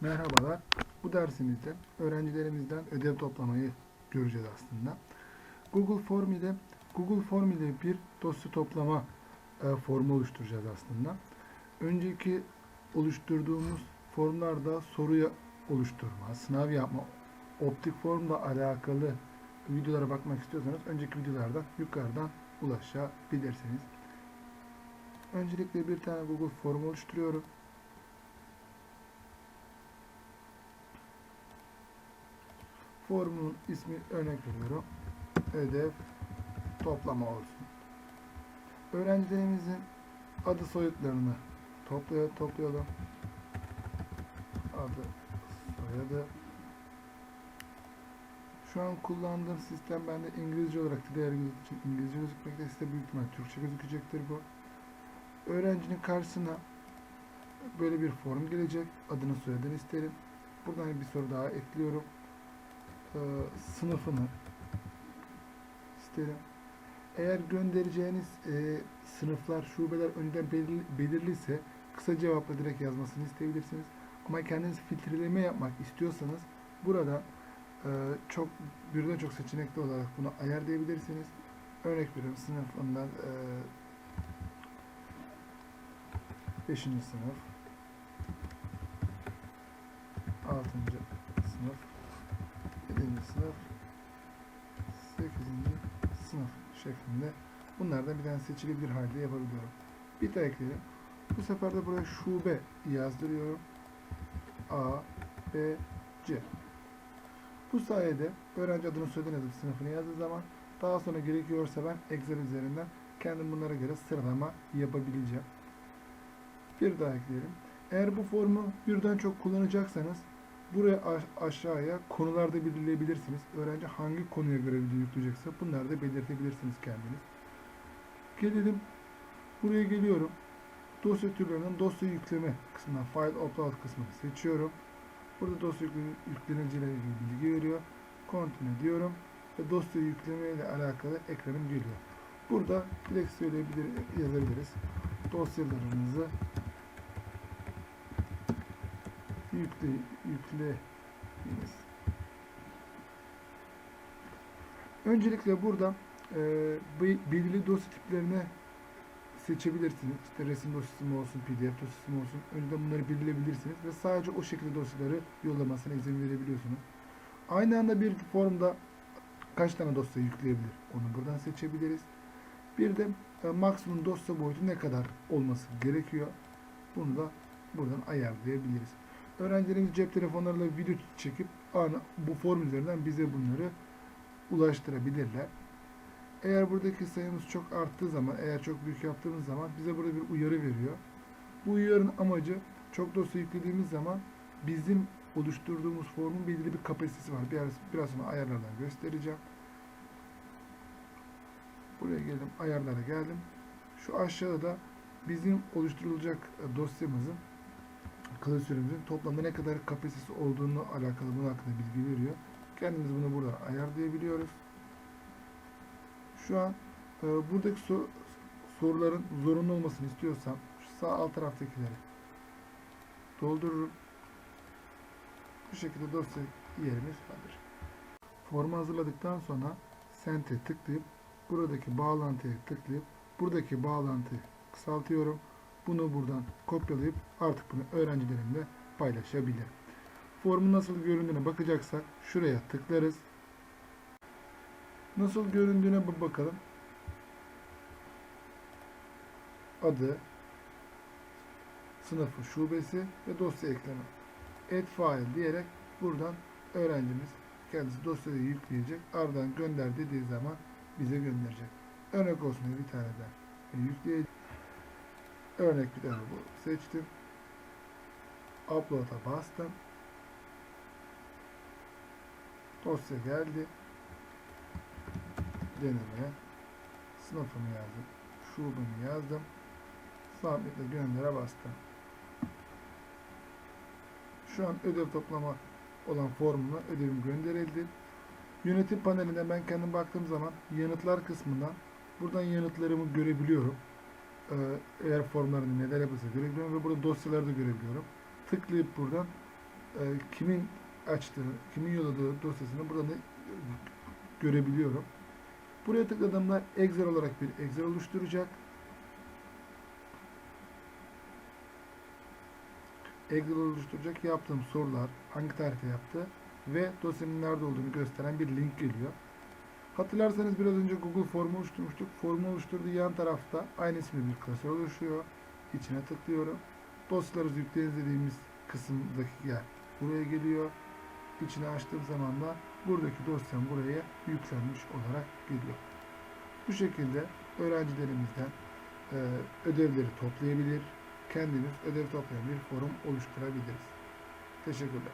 Merhabalar. Bu dersimizde öğrencilerimizden ödev toplamayı göreceğiz aslında. Google Form ile Google Form ile bir dosya toplama e, formu oluşturacağız aslında. Önceki oluşturduğumuz formlarda soruyu oluşturma, sınav yapma, optik formla alakalı videolara bakmak istiyorsanız önceki videolardan yukarıdan ulaşabilirsiniz. Öncelikle bir tane Google Form oluşturuyorum. Formun ismi örnek veriyorum. Ödev toplama olsun. Öğrencilerimizin adı soyadlarını toplayalım. toplayalım. Adı, soyadı. Şu an kullandığım sistem bende İngilizce olarak değer için İngilizce gözükmekte. Size büyük ihtimal Türkçe gözükecektir bu. Öğrencinin karşısına böyle bir form gelecek. Adını soyadını isterim. Buradan bir soru daha ekliyorum e, sınıfını isterim. Eğer göndereceğiniz e, sınıflar, şubeler önceden belirli, belirliyse kısa cevapla direkt yazmasını isteyebilirsiniz. Ama kendiniz filtreleme yapmak istiyorsanız burada e, çok birden çok seçenekli olarak bunu ayarlayabilirsiniz. Örnek veriyorum sınıfından e, 5. sınıf 6. sınıf 7. sınıf 8. sınıf şeklinde bunlardan bir tane seçilebilir halde yapabiliyorum. Bir daha ekleyelim. Bu sefer de buraya şube yazdırıyorum. A, B, C. Bu sayede öğrenci adını soyadını yazıp sınıfını yazdığı zaman daha sonra gerekiyorsa ben Excel üzerinden kendim bunlara göre sıralama yapabileceğim. Bir daha ekleyelim. Eğer bu formu birden çok kullanacaksanız Buraya aşağıya konularda belirleyebilirsiniz. Öğrenci hangi konuya göre video yükleyecekse bunları da belirtebilirsiniz kendiniz. Gelelim. Buraya geliyorum. Dosya türlerinden dosya yükleme kısmından file upload kısmını seçiyorum. Burada dosya yükleniciyle ilgili bilgi veriyor. Continue diyorum ve dosya yükleme ile alakalı ekranım geliyor. Burada direkt söyleyebilir, yazabiliriz. Dosyalarınızı yükle yükleyiniz. Öncelikle burada e, belirli dosya tiplerine seçebilirsiniz. İşte resim dosyası mı olsun, pdf dosyası mı olsun. Önceden bunları belirleyebilirsiniz ve sadece o şekilde dosyaları yollamasına izin verebiliyorsunuz. Aynı anda bir formda kaç tane dosya yükleyebilir? Onu buradan seçebiliriz. Bir de e, maksimum dosya boyutu ne kadar olması gerekiyor? Bunu da buradan ayarlayabiliriz. Öğrencilerimiz cep telefonlarıyla video çekip ana, bu form üzerinden bize bunları ulaştırabilirler. Eğer buradaki sayımız çok arttığı zaman, eğer çok büyük yaptığımız zaman bize burada bir uyarı veriyor. Bu uyarının amacı çok dosya yüklediğimiz zaman bizim oluşturduğumuz formun belirli bir kapasitesi var. Biraz, biraz sonra ayarlardan göstereceğim. Buraya geldim, ayarlara geldim. Şu aşağıda da bizim oluşturulacak dosyamızın klasörümüzün toplamda ne kadar kapasitesi olduğunu alakalı bunun hakkında bilgi veriyor. Kendimiz bunu burada ayarlayabiliyoruz. Şu an e, buradaki so soruların zorunlu olmasını istiyorsam şu sağ alt taraftakileri doldururum. Bu şekilde dosya yerimiz hazır. Formu hazırladıktan sonra Send'e tıklayıp buradaki bağlantıya tıklayıp buradaki bağlantıyı kısaltıyorum. Bunu buradan kopyalayıp artık bunu öğrencilerimle paylaşabilirim. Formun nasıl göründüğüne bakacaksak şuraya tıklarız. Nasıl göründüğüne bir bakalım. Adı, sınıfı, şubesi ve dosya ekleme. Add file diyerek buradan öğrencimiz kendisi dosyayı yükleyecek. Ardından gönder dediği zaman bize gönderecek. Örnek olsun bir tane daha yükleyecek. Örnek bir tane bu seçtim. Upload'a bastım. Dosya geldi. Deneme. Sınıfımı yazdım. Şubemi yazdım. Submit'le göndere bastım. Şu an ödev toplama olan formuna ödevim gönderildi. Yönetim panelinde ben kendim baktığım zaman yanıtlar kısmından buradan yanıtlarımı görebiliyorum. Ee, eğer formlarını neler yapılsa görebiliyorum ve burada dosyaları da görebiliyorum. Tıklayıp buradan e, kimin açtığı, kimin yolladığı dosyasını burada ne- görebiliyorum. Buraya tıkladığımda Excel olarak bir Excel oluşturacak. Excel oluşturacak yaptığım sorular, hangi tarihte yaptı ve dosyanın nerede olduğunu gösteren bir link geliyor. Hatırlarsanız biraz önce Google formu oluşturmuştuk. Formu oluşturduğu yan tarafta aynı isimli bir klasör oluşuyor. İçine tıklıyorum. Dosyaları yükleyiniz dediğimiz kısımdaki yer buraya geliyor. İçine açtığım zaman da buradaki dosyam buraya yüklenmiş olarak geliyor. Bu şekilde öğrencilerimizden e, ödevleri toplayabilir, kendimiz ödev toplayan bir forum oluşturabiliriz. Teşekkürler.